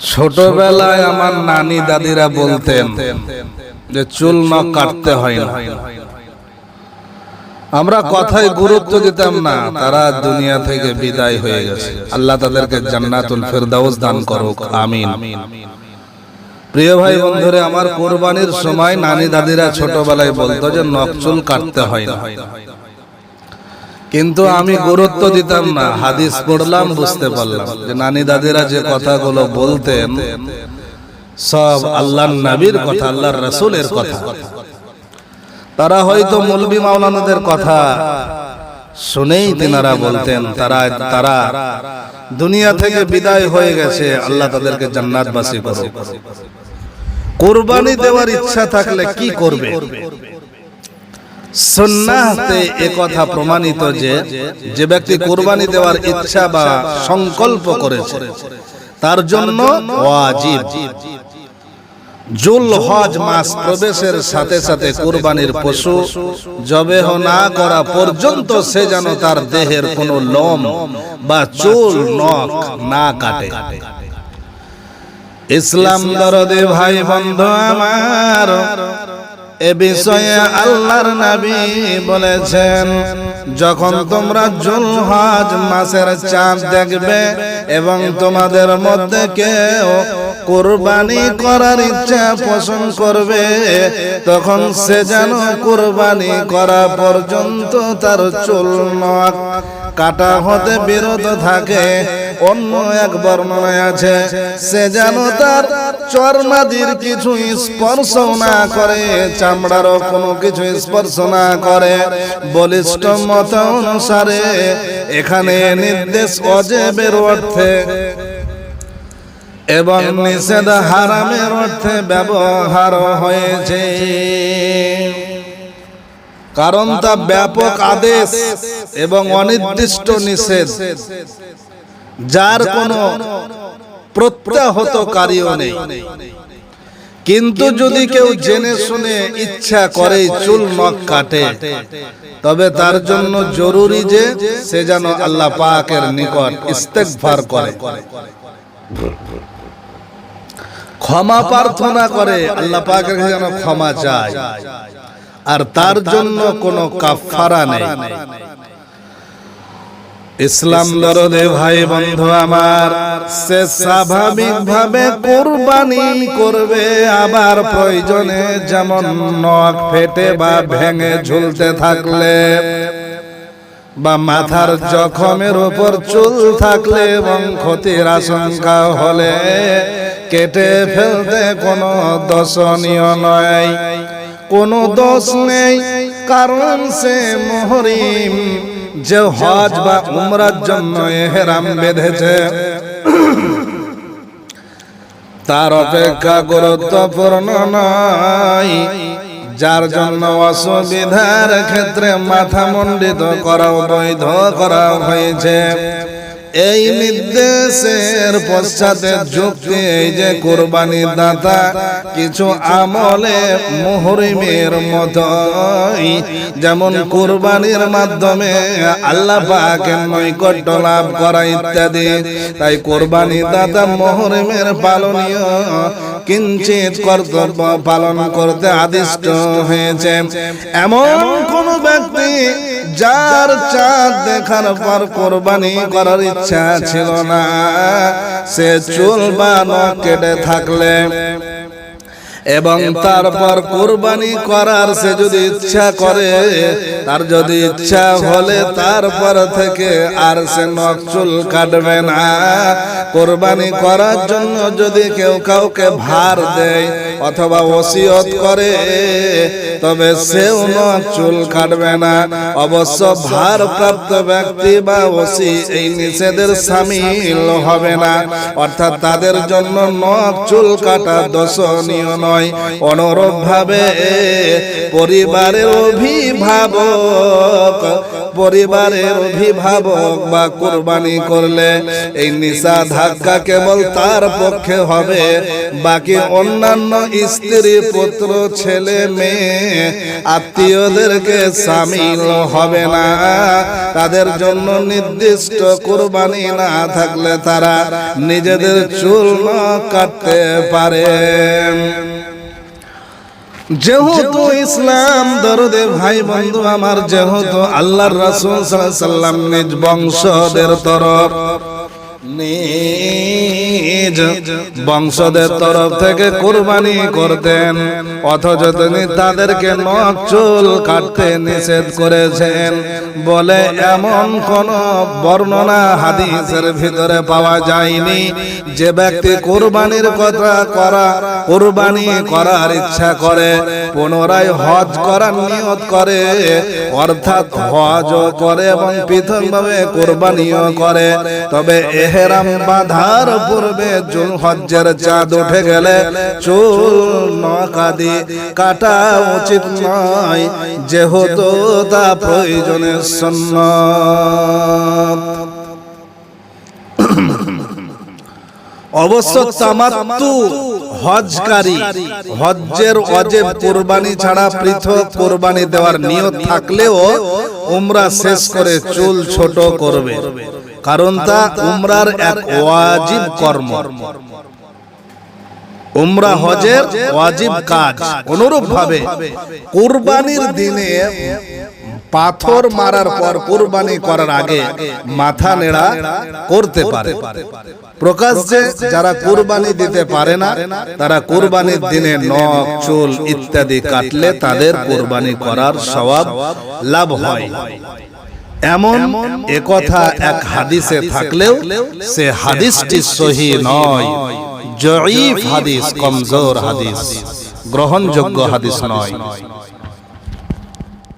ছোটবেলায় আমার নানি দাদিরা বলতেন যে চুল নখ কাটতে হয় না। আমরা কথায় গুরুত্ব দিতাম না, তারা দুনিয়া থেকে বিদায় হয়ে গেছে। আল্লাহ তাদেরকে জান্নাতুল ফেরদাউস দান করুক, আমিন। প্রিয় ভাই বন্ধুরে, আমার কোরবানির সময় নানি দাদিরা ছোটবেলায় বলতো যে নখ চুল কাটতে হয় না। কিন্তু আমি গুরুত্ব দিতাম না। হাদিস পড়লাম বুঝতে পারলাম। যে নানি দাদিরা যে কথাগুলো বলতেন সব আল্লাহর নবীর কথা আল্লাহর রাসূলের কথা। তারা হয়তো মুলবি মাওলানাদের কথা শুনেই তিনারা বলতেন তারা তারা দুনিয়া থেকে বিদায় হয়ে গেছে আল্লাহ তাদেরকে জান্নাতবাসী করুক। কোরবানি দেওয়ার ইচ্ছা থাকলে কি করবে? সুন্নাহতে এ কথা প্রমাণিত যে যে ব্যক্তি কোরবানি দেওয়ার ইচ্ছা বা সংকল্প করেছে, তার জন্য ওয়াজিব। জুল হজ মাস প্রবেশের সাথে সাথে কোরবানির পশু জবেহ না করা পর্যন্ত সে যেন তার দেহের কোনো লোম বা চুল, নখ না কাটে। ইসলাম দরদে ভাই বন্ধু আমার এ বিষয়ে আল্লাহর নবী বলেছেন যখন তোমরা জুলহজ মাসের চাঁদ দেখবে এবং তোমাদের মধ্যে কেউ কোরবানি করার ইচ্ছা পোষণ করবে তখন সে যেন কোরবানি করা পর্যন্ত তার চুল নখ কাটা হতে বিরত থাকে। অন্য এক বর্ণনায় আছে সে যেন তার চর্মাদির কিছু স্পর্শ না করে চামড়ারও কোনো কিছু স্পর্শ না করে। বলিষ্ঠ মত অনুসারে এখানে নির্দেশ অজেবের অর্থে এবং নিষেধ হারামের অর্থে ব্যবহার হয়েছে। কারণ তা ব্যাপক আদেশ এবং অনির্দিষ্ট নিষেধ। যার কোনো প্রত্যাহত কারিও নেই। কিন্তু যদি কেউ জেনে শুনে ইচ্ছা করে চুল নখ কাটে, তবে তার জন্য জরুরি যে সে যেন আল্লাহ পাকের নিকট ইস্তেগফার করে। ক্ষমা প্রার্থনা করে, আল্লাহ পাকের কাছে যেন ক্ষমা চায়। আর তার জন্য কোনো কাফারা নেই। ইসলাম দরদে ভাই বন্ধু আমার, সে স্বাভাবিক ভাবে কোরবানি করবে। আবার প্রয়োজনে যেমন নখ ফেটে বা ভেঙে ঝুলতে থাকলে বা মাথার জখমের উপর চুল থাকলে এবং ক্ষতির আশঙ্কা হলে কেটে ফেলতে কোনো দর্শনীয় নয়। কোনো দোষ নেই, কারণ সে মহরিম। যে হজ বা উমরার জন্য এহেরাম বেঁধেছে। তার অপেক্ষা গুরুত্বপূর্ণ নয়। যার জন্য অসুবিধার ক্ষেত্রে মাথা মণ্ডিত করা বৈধ করা হয়েছে। এই নির্দেশের পশ্চাতে যুক্তি এই যে কোরবানি দাতা, কিছু আমলে মুহরিমের মত যেমন কোরবানির মাধ্যমে আল্লাহ নৈকট্য লাভ করা ইত্যাদি। তাই কোরবানি দাতা মুহরিমের পালনীয় কিঞ্চিত কর্তব্য পালন করতে আদিষ্ট হয়েছে। এমন কোন ব্যক্তি যার চাঁদ দেখার পর কোরবানি করার ইচ্ছা ছিল না, সে চুল বা কেটে থাকলে এবং তারপর কোরবানি করার সে যদি ইচ্ছা করে তার যদি ইচ্ছা হলে তারপর থেকে আর সে নকচুল কাটবে না। কোরবানি করার জন্য যদি কেউ কাউকে ভার দেয় অথবা ওসিয়ত করে। তবে সেও নখ চুল কাটবে না। অবশ্য ভারপ্রাপ্ত ব্যক্তি বা ওসি এই নিষেধের সামিল হবে না। অর্থাৎ তাদের জন্য নখ, চুল কাটা দর্শনীয় নয়। অনুরূপ ভাবে পরিবারের অভিভাবক পরিবারের অভিভাবক বা কোরবানি করলে এই নিশা ধাক্কা কেবল তার পক্ষে হবে, বাকি অন্যান্য স্ত্রী, পুত্র, ছেলে, মেয়ে, আত্মীয়দেরকে সামিল হবে না। তাদের জন্য নির্দিষ্ট কোরবানি না থাকলে তারা নিজেদের চুল কাটতে পারে। যেহেতু ইসলাম দরদে ভাই বন্ধু আমার, যেহেতু আল্লাহর রাসূল সাল্লাল্লাহু আলাইহি সাল্লাম নিজ বংশদের তরফ নিজ বংশদের তরফ থেকে কুরবানি করতেন। অথচ তিনি তাদেরকে নখ চুল কাটতে নিষেধ করেছেন। বলে এমন কোন বর্ণনা হাদিসের ভিতরে পাওয়া যায়নি। যে ব্যক্তি কুরবানির কথা করা কুরবানি করার ইচ্ছা করে পুনরায় হজ করার নিয়ত করে অর্থাৎ হজও করে এবং পৃথকভাবে কোরবানিও করে। তবে এহেরাম বাঁধার পূর্বে জুল হজ্জের চাঁদ উঠে গেলে চুল নকাদি কাটা উচিত নয়, যেহেতু তা প্রয়োজনের সন্ন্যত অবশ্য তামাত্তু হজকারী, হজ্জের অজেব কোরবানি ছাড়া পৃথক কোরবানি দেওয়ার নিয়ত থাকলেও উমরা শেষ করে চুল ছোট করবে। কারণ তা উমরার এক ওয়াজিব কর্ম। উমরা হজের ওয়াজিব কাজ। অনুরূপ ভাবে কুরবানির দিনে পাথর মারার পর কুরবানি করার আগে মাথা নেড়া করতে পারে। প্রকাশ্যে যারা কুরবানি দিতে পারে না তারা কুরবানির দিনে নখ চুল ইত্যাদি কাটলে তাদের কুরবানি করার সওয়াব লাভ হয়। এমন একথা এক হাদিসে থাকলেও সে হাদিসটি সহি নয়। জয়ীফ হাদিস কমজোর হাদিস। গ্রহণযোগ্য হাদিস নয়।